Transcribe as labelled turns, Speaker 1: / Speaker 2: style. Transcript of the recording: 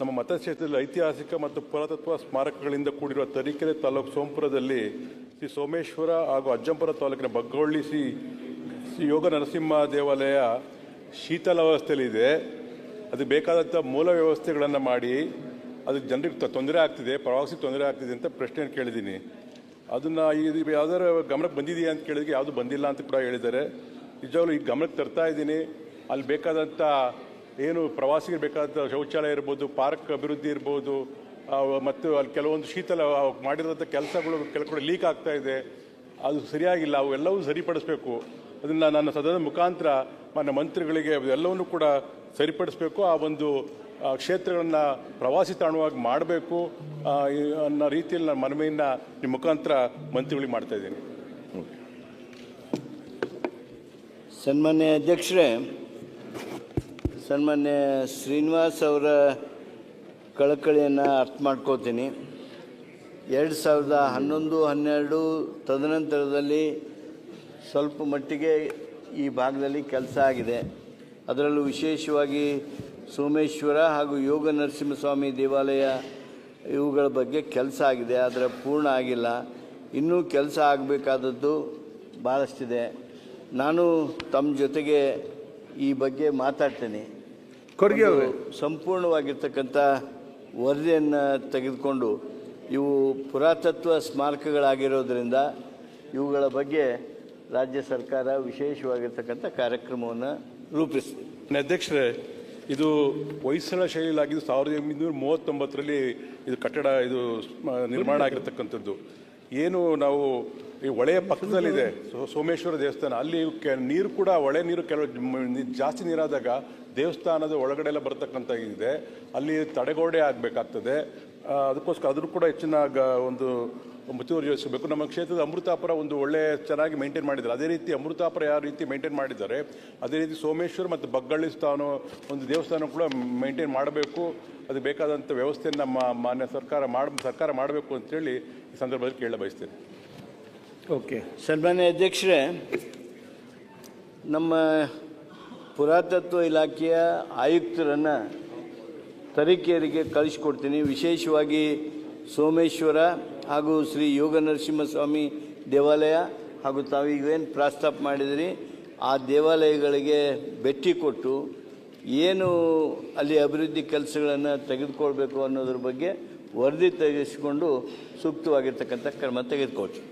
Speaker 1: ನಮ್ಮ ಮತಕ್ಷೇತ್ರದಲ್ಲಿ ಐತಿಹಾಸಿಕ ಮತ್ತು ಪುರಾತತ್ವ ಸ್ಮಾರಕಗಳಿಂದ ಕೂಡಿರುವ ತರೀಕೆರೆ ತಾಲೂಕು ಸೋಮಪುರದಲ್ಲಿ ಶ್ರೀ ಸೋಮೇಶ್ವರ ಹಾಗೂ ಅಜ್ಜಂಪುರ ತಾಲೂಕಿನ ಬಗ್ಗೊಳ್ಳಿ ಶ್ರೀ ಶ್ರೀ ಯೋಗ ನರಸಿಂಹ ದೇವಾಲಯ ಶೀತಲಾವಸ್ಥೆಯಲ್ಲಿದೆ ಅದು ಬೇಕಾದಂಥ ಮೂಲ ವ್ಯವಸ್ಥೆಗಳನ್ನು ಮಾಡಿ ಅದು ಜನರಿಗೆ ತೊಂದರೆ ಆಗ್ತಿದೆ ಪ್ರವಾಸಿಗೆ ತೊಂದರೆ ಆಗ್ತಿದೆ ಅಂತ ಪ್ರಶ್ನೆ ಕೇಳಿದ್ದೀನಿ. ಅದನ್ನು ಇದು ಯಾವ್ದಾರ ಗಮನಕ್ಕೆ ಬಂದಿದೆಯಾ ಅಂತ ಕೇಳಿದ್ರೆ ಯಾವುದು ಬಂದಿಲ್ಲ ಅಂತ ಕೂಡ ಹೇಳಿದ್ದಾರೆ. ನಿಜವಾಗ್ಲೂ ಈಗ ಗಮನಕ್ಕೆ ತರ್ತಾ ಇದ್ದೀನಿ. ಅಲ್ಲಿ ಬೇಕಾದಂಥ ಏನು ಪ್ರವಾಸಿಗರು ಬೇಕಾದ ಶೌಚಾಲಯ ಇರ್ಬೋದು, ಪಾರ್ಕ್ ಅಭಿವೃದ್ಧಿ ಇರ್ಬೋದು ಮತ್ತು ಅಲ್ಲಿ ಕೆಲವೊಂದು ಶೀತಲ ಮಾಡಿರೋಂಥ ಕೆಲಸಗಳು ಕೆಲ ಕಡೆ ಲೀಕ್ ಆಗ್ತಾ ಇದೆ. ಅದು ಸರಿಯಾಗಿಲ್ಲ, ಅವೆಲ್ಲವೂ ಸರಿಪಡಿಸಬೇಕು. ಅದನ್ನು ನನ್ನ ಸದನದ ಮುಖಾಂತರ ಮಾನ್ಯ ಮಂತ್ರಿಗಳಿಗೆ ಎಲ್ಲವನ್ನು ಕೂಡ ಸರಿಪಡಿಸಬೇಕು. ಆ ಒಂದು ಕ್ಷೇತ್ರಗಳನ್ನು ಪ್ರವಾಸಿ ತಾಣವಾಗಿ ಮಾಡಬೇಕು ಅನ್ನೋ ರೀತಿಯಲ್ಲಿ ನಾನು ಮನವಿಯನ್ನು ನಿಮ್ಮ ಮುಖಾಂತರ ಮಂತ್ರಿಗಳಿಗೆ ಮಾಡ್ತಾ ಇದ್ದೀನಿ.
Speaker 2: ಸನ್ಮಾನ್ಯ ಅಧ್ಯಕ್ಷರೇ ಸನ್ಮಾನ್ಯ ಶ್ರೀನಿವಾಸ್ ಅವರ ಕಳಕಳಿಯನ್ನು ಅರ್ಥ ಮಾಡ್ಕೋತೀನಿ. ಎರಡು ಸಾವಿರದ ಹನ್ನೊಂದು, ಹನ್ನೆರಡು ತದನಂತರದಲ್ಲಿ ಸ್ವಲ್ಪ ಮಟ್ಟಿಗೆ ಈ ಭಾಗದಲ್ಲಿ ಕೆಲಸ ಆಗಿದೆ. ಅದರಲ್ಲೂ ವಿಶೇಷವಾಗಿ ಸೋಮೇಶ್ವರ ಹಾಗೂ ಯೋಗ ನರಸಿಂಹಸ್ವಾಮಿ ದೇವಾಲಯ ಇವುಗಳ ಬಗ್ಗೆ ಕೆಲಸ ಆಗಿದೆ. ಅದರ ಪೂರ್ಣ ಆಗಿಲ್ಲ. ಇನ್ನೂ ಕೆಲಸ ಆಗಬೇಕಾದದ್ದು ಭಾಳಷ್ಟಿದೆ ನಾನು ತಮ್ಮ ಜೊತೆಗೆ ಈ ಬಗ್ಗೆ ಮಾತಾಡ್ತೇನೆ.
Speaker 3: ಖರ್ಗೆ ಅವರೇ.
Speaker 2: ಸಂಪೂರ್ಣವಾಗಿರ್ತಕ್ಕಂಥ ವರದಿಯನ್ನು ತೆಗೆದುಕೊಂಡು ಇವು ಪುರಾತತ್ವ ಸ್ಮಾರಕಗಳಾಗಿರೋದ್ರಿಂದ ಇವುಗಳ ಬಗ್ಗೆ ರಾಜ್ಯ ಸರ್ಕಾರ ವಿಶೇಷವಾಗಿರ್ತಕ್ಕಂಥ ಕಾರ್ಯಕ್ರಮವನ್ನು ರೂಪಿಸಿದೆ
Speaker 1: ಅಧ್ಯಕ್ಷರೇ ಇದು ಹೊಯ್ಸಳ ಶೈಲಿಯಾಗಿದ್ದು ಸಾವಿರದ ಒಂಬೈನೂರ ಮೂವತ್ತೊಂಬತ್ತರಲ್ಲಿ ಇದು ಕಟ್ಟಡ ಇದು ಸ್ಮ- ನಿರ್ಮಾಣ ಆಗಿರ್ತಕ್ಕಂಥದ್ದು ಏನು ನಾವು ಈ ಹೊಳೆಯ ಪಕ್ಕದಲ್ಲಿದೆ ಸೋಮೇಶ್ವರ ದೇವಸ್ಥಾನ. ಅಲ್ಲಿ ನೀರು ಕೂಡ, ಹೊಳೆ ನೀರು ಕೆಲವು ಜಾಸ್ತಿ ನೀರಾದಾಗ ದೇವಸ್ಥಾನದ ಒಳಗಡೆ ಎಲ್ಲ ಬರ್ತಕ್ಕಂಥ ಇದೆ ಅಲ್ಲಿ ತಡೆಗೋಡೆ ಆಗಬೇಕಾಗ್ತದೆ. ಅದಕ್ಕೋಸ್ಕರ ಅದ್ರ ಕೂಡ ಹೆಚ್ಚಿನ ಗ- ಒಂದು ಮುತುವರ್ಜಿ ವಹಿಸಬೇಕು. ನಮ್ಮ ಕ್ಷೇತ್ರದ ಅಮೃತಾಪುರ ಒಂದು ಒಳ್ಳೆ ಚೆನ್ನಾಗಿ ಮೇಂಟೈನ್ ಮಾಡಿದ್ದಾರೆ. ಅದೇ ರೀತಿ ಅಮೃತಾಪುರ ಯಾವ ರೀತಿ ಮೇಂಟೈನ್ ಮಾಡಿದ್ದಾರೆ, ಅದೇ ರೀತಿ ಸೋಮೇಶ್ವರ ಮತ್ತು ಬಗ್ಗಳ್ಳಿ ಸ್ಥಾನ, ಒಂದು ದೇವಸ್ಥಾನ ಕೂಡ ಮೇಂಟೈನ್ ಮಾಡಬೇಕು. ಅದು ಬೇಕಾದಂಥ ವ್ಯವಸ್ಥೆಯನ್ನು ನಮ್ಮ ಮಾನ್ಯ ಸರ್ಕಾರ ಮಾಡ, ಸರ್ಕಾರ ಮಾಡಬೇಕು ಅಂತೇಳಿ ಈ ಸಂದರ್ಭದಲ್ಲಿ ಕೇಳ ಬಯಸ್ತೇನೆ.
Speaker 2: ಓಕೆ. ಸನ್ಮಾನ್ಯ ಅಧ್ಯಕ್ಷರೇ, ನಮ್ಮ ಪುರಾತತ್ವ ಇಲಾಖೆಯ ಆಯುಕ್ತರನ್ನು ತರೀಕೆಯರಿಗೆ ಕಳಿಸ್ಕೊಡ್ತೀನಿ. ವಿಶೇಷವಾಗಿ ಸೋಮೇಶ್ವರ ಹಾಗೂ ಶ್ರೀ ಯೋಗ ನರಸಿಂಹಸ್ವಾಮಿ ದೇವಾಲಯ ಹಾಗೂ ತಾವೀಗೇನು ಪ್ರಸ್ತಾಪ ಮಾಡಿದಿರಿ, ಆ ದೇವಾಲಯಗಳಿಗೆ ಭೇಟಿ ಕೊಟ್ಟು ಏನು ಅಲ್ಲಿ ಅಭಿವೃದ್ಧಿ ಕೆಲಸಗಳನ್ನು ತೆಗೆದುಕೊಳ್ಬೇಕು ಅನ್ನೋದ್ರ ಬಗ್ಗೆ ವರದಿ ತೆಗೆಸಿಕೊಂಡು ಸೂಕ್ತವಾಗಿರ್ತಕ್ಕಂಥ ಕ್ರಮ ತೆಗೆದುಕೊಳ್ತೀವಿ.